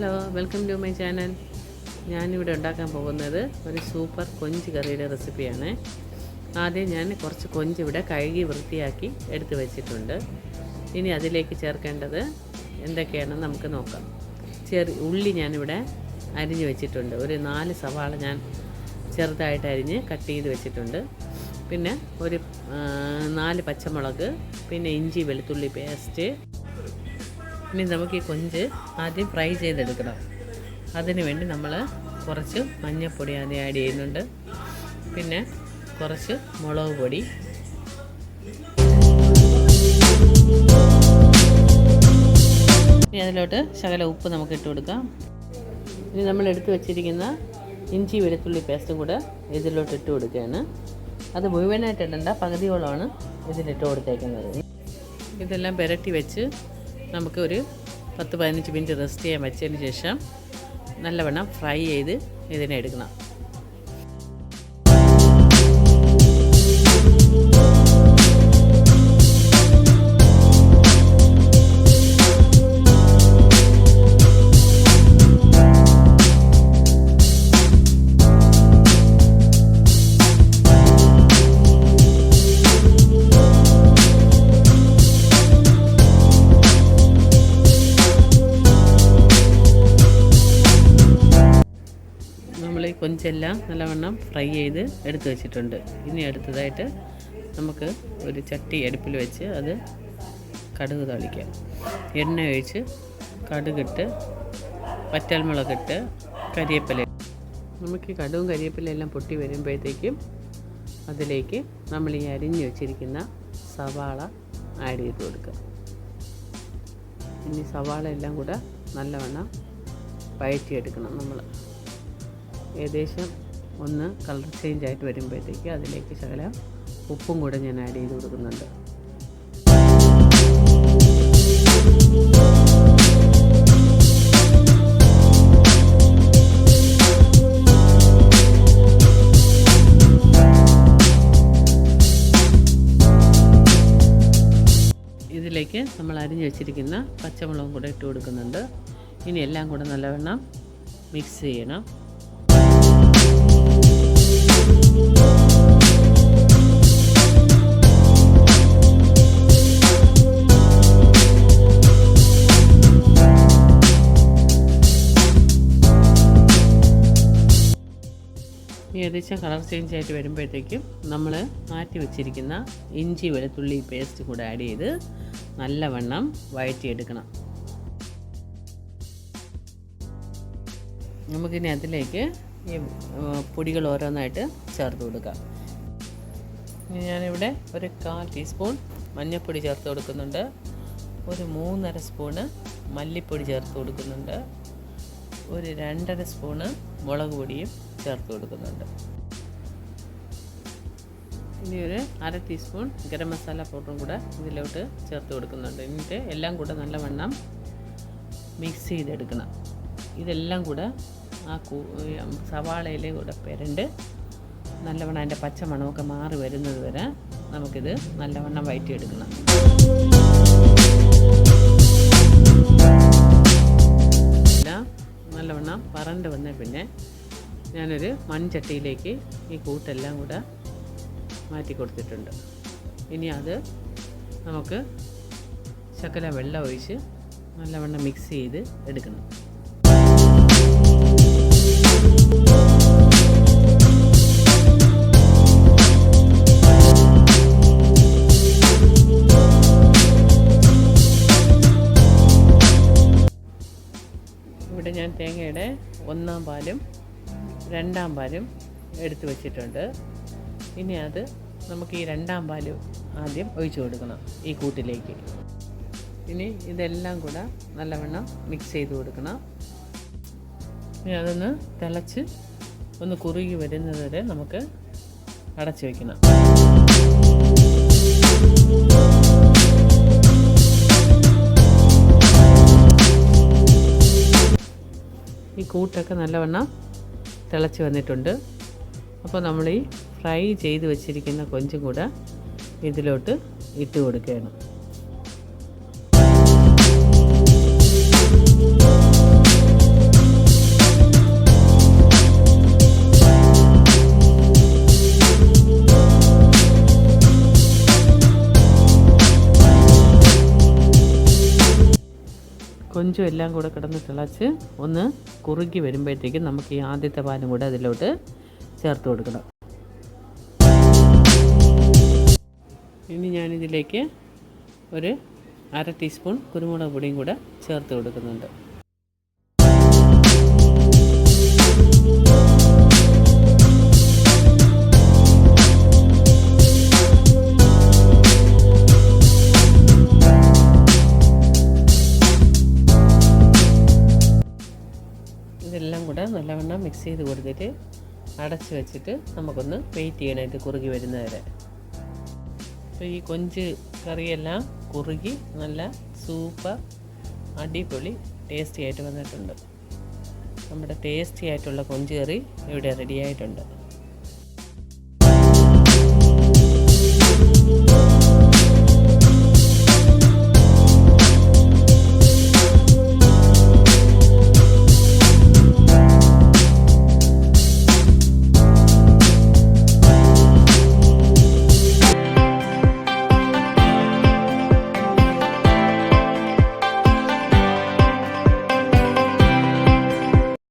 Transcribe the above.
Hello welcome to my channel. ഞാനിവിടെ ഉണ്ടാക്കാൻ പോകുന്നത് ഒരു സൂപ്പർ കൊഞ്ച് കറിയുടെ റെസിപ്പിയാണ്. ആദ്യം ഞാൻ കുറച്ച് കൊഞ്ച് ഇവിടെ കഴുകി വൃത്തിയാക്കി എടുത്തു വെച്ചിട്ടുണ്ട്. ഇനി അതിലേക്ക് ചേർക്കേണ്ടത് എന്തൊക്കെയാണെന്ന് നമുക്ക് നോക്കാം. ചെറിയ ഉള്ളി ഞാനിവിടെ അരിഞ്ഞ് വെച്ചിട്ടുണ്ട്. ഒരു നാല് സവാള ഞാൻ ചെറുതായിട്ട് അരിഞ്ഞ് കട്ട് ചെയ്ത് വെച്ചിട്ടുണ്ട്. പിന്നെ ഒരു നാല് പച്ചമുളക് പിന്നെ ഇഞ്ചി വെളുത്തുള്ളി പേസ്റ്റ് ഇനി നമുക്ക് ഈ കൊഞ്ച് ആദ്യം ഫ്രൈ ചെയ്തെടുക്കണം. അതിന് വേണ്ടി നമ്മൾ കുറച്ച് മഞ്ഞൾപ്പൊടി ആദ്യം ആഡ് ചെയ്യുന്നുണ്ട്. പിന്നെ കുറച്ച് മുളക് പൊടി. ഇനി അതിലോട്ട് ശകല ഉപ്പ് നമുക്ക് ഇട്ട് കൊടുക്കാം. ഇനി നമ്മൾ എടുത്തു വച്ചിരിക്കുന്ന ഇഞ്ചി വെളുത്തുള്ളി പേസ്റ്റും കൂടെ ഇതിലോട്ട് ഇട്ട് കൊടുക്കുകയാണ്. അത് മുഴുവനായിട്ട് ഇടണ്ട പകുതിയോളമാണ് ഇതിലിട്ട് കൊടുത്തേക്കുന്നത്. ഇതെല്ലാം പുരട്ടി വെച്ച് നമുക്ക് ഒരു പത്ത് പതിനഞ്ച് മിനിറ്റ് റെസ്റ്റ് ചെയ്യാൻ വെച്ചതിന് ശേഷം നല്ലവണ്ണം ഫ്രൈ ചെയ്ത് ഇതിനെ എടുക്കണം. കൊഞ്ചെല്ലാം നല്ലവണ്ണം ഫ്രൈ ചെയ്ത് എടുത്തു വെച്ചിട്ടുണ്ട്. ഇനി അടുത്തതായിട്ട് നമുക്ക് ഒരു ചട്ടി അടുപ്പിൽ വെച്ച് അത് കടുക് തളിക്കാം. എണ്ണ ഒഴിച്ച് കടുകിട്ട് വറ്റൽമുളകിട്ട് കരിയേപ്പില നമുക്ക് കടുവും കരിയേപ്പില എല്ലാം പൊട്ടി വരുമ്പോഴത്തേക്കും അതിലേക്ക് നമ്മൾ ഈ അരിഞ്ഞു വെച്ചിരിക്കുന്ന സവാള ആഡ് ചെയ്ത് കൊടുക്കുക. ഇനി സവാള എല്ലാം കൂടെ നല്ലവണ്ണം വഴറ്റിയെടുക്കണം നമ്മൾ. ഏകദേശം ഒന്ന് കളർ ചേഞ്ച് ആയിട്ട് വരുമ്പോഴത്തേക്ക് അതിലേക്ക് ശകലം ഉപ്പും കൂടെ ഞാൻ ആഡ് ചെയ്ത് കൊടുക്കുന്നുണ്ട്. ഇതിലേക്ക് നമ്മൾ അരിഞ്ഞു വെച്ചിരിക്കുന്ന പച്ചമുളകും കൂടെ ഇട്ട് കൊടുക്കുന്നുണ്ട്. ഇനി എല്ലാം കൂടെ നല്ലവണ്ണം മിക്സ് ചെയ്യണം. ഏകദേശം കളർ ചേഞ്ച് ആയിട്ട് വരുമ്പോഴത്തേക്കും നമ്മൾ മാറ്റി വെച്ചിരിക്കുന്ന ഇഞ്ചി വെളുത്തുള്ളി പേസ്റ്റ് കൂടെ ആഡ് ചെയ്ത് നല്ലവണ്ണം വഴറ്റിയെടുക്കണം. നമുക്കിനി അതിലേക്ക് ഈ പൊടികൾ ഓരോന്നായിട്ട് ചേർത്ത് കൊടുക്കാം. ഞാനിവിടെ ഒരു കാൽ ടീസ്പൂൺ മഞ്ഞൾപ്പൊടി ചേർത്ത് കൊടുക്കുന്നുണ്ട്. ഒരു മൂന്നര സ്പൂണ് മല്ലിപ്പൊടി ചേർത്ത് കൊടുക്കുന്നുണ്ട്. ഒരു രണ്ടര സ്പൂണ് മുളക് പൊടിയും ചേർത്ത് കൊടുക്കുന്നുണ്ട്. ഇനി ഒരു അര ടീസ്പൂൺ ഗരം മസാല പൗഡറും കൂടെ ഇതിലോട്ട് ചേർത്ത് കൊടുക്കുന്നുണ്ട്. എന്നിട്ട് എല്ലാം കൂടെ നല്ലവണ്ണം മിക്സ് ചെയ്തെടുക്കണം. ഇതെല്ലാം കൂടെ ആ സവാളയിലെ കൂടെ പെരണ്ട് നല്ലവണ്ണം അതിന്റെ പച്ചമണമൊക്കെ മാറി വരുന്നത് വരെ നമുക്കിത് നല്ലവണ്ണം വയറ്റിയെടുക്കണം. നല്ലവണ്ണം പറണ്ട് വന്ന പിന്നെ ഞാനൊരു മൺചട്ടിയിലേക്ക് ഈ കൂട്ടെല്ലാം കൂടെ മാറ്റി കൊടുത്തിട്ടുണ്ട്. ഇനി അത് നമുക്ക് ശകല വെള്ളം ഒഴിച്ച് നല്ലവണ്ണം മിക്സ് ചെയ്ത് എടുക്കണം. ഇവിടെ ഞാൻ തേങ്ങയുടെ ഒന്നാം പാലും രണ്ടാം പാലും എടുത്തു വച്ചിട്ടുണ്ട്. ഇനി അത് നമുക്ക് ഈ രണ്ടാം പാൽ ആദ്യം ഒഴിച്ചു കൊടുക്കണം ഈ കൂട്ടിലേക്ക്. ഇനി ഇതെല്ലാം കൂടെ നല്ലവണ്ണം മിക്സ് ചെയ്ത് കൊടുക്കണം. ഇനി അതൊന്ന് തിളച്ച് ഒന്ന് കുറുകി വരുന്നത് വരെ നമുക്ക് അടച്ചു വയ്ക്കണം കൂട്ടൊക്കെ നല്ലവണ്ണം തിളച്ച് വന്നിട്ടുണ്ട്. അപ്പോൾ നമ്മൾ ഈ ഫ്രൈ ചെയ്ത് വെച്ചിരിക്കുന്ന കൊഞ്ചും കൂടെ ഇതിലോട്ട് ഇട്ട് കൊടുക്കുകയാണ്. കൊഞ്ചും എല്ലാം കൂടെ കിടന്ന് തിളച്ച് ഒന്ന് കുറുകി വരുമ്പോഴത്തേക്കും നമുക്ക് ഈ ആദ്യത്തെ പാലും കൂടെ അതിലോട്ട് ചേർത്ത് കൊടുക്കണം. ഇനി ഞാനിതിലേക്ക് ഒരു അര ടീസ്പൂൺ കുരുമുളക് പൊടിയും കൂടെ ചേർത്ത് കൊടുക്കുന്നുണ്ട്. നല്ലവണ്ണം മിക്സ് ചെയ്ത് കൊടുത്തിട്ട് അടച്ച് വെച്ചിട്ട് നമുക്കൊന്ന് വെയിറ്റ് ചെയ്യണം ഇത് കുറുകി വരുന്നവരെ. അപ്പോൾ ഈ കൊഞ്ച് കറിയെല്ലാം കുറുകി നല്ല സൂപ്പർ അടിപൊളി ടേസ്റ്റി ആയിട്ട് വന്നിട്ടുണ്ട്. നമ്മുടെ ടേസ്റ്റി ആയിട്ടുള്ള കൊഞ്ച് കറി ഇവിടെ റെഡി ആയിട്ടുണ്ട്.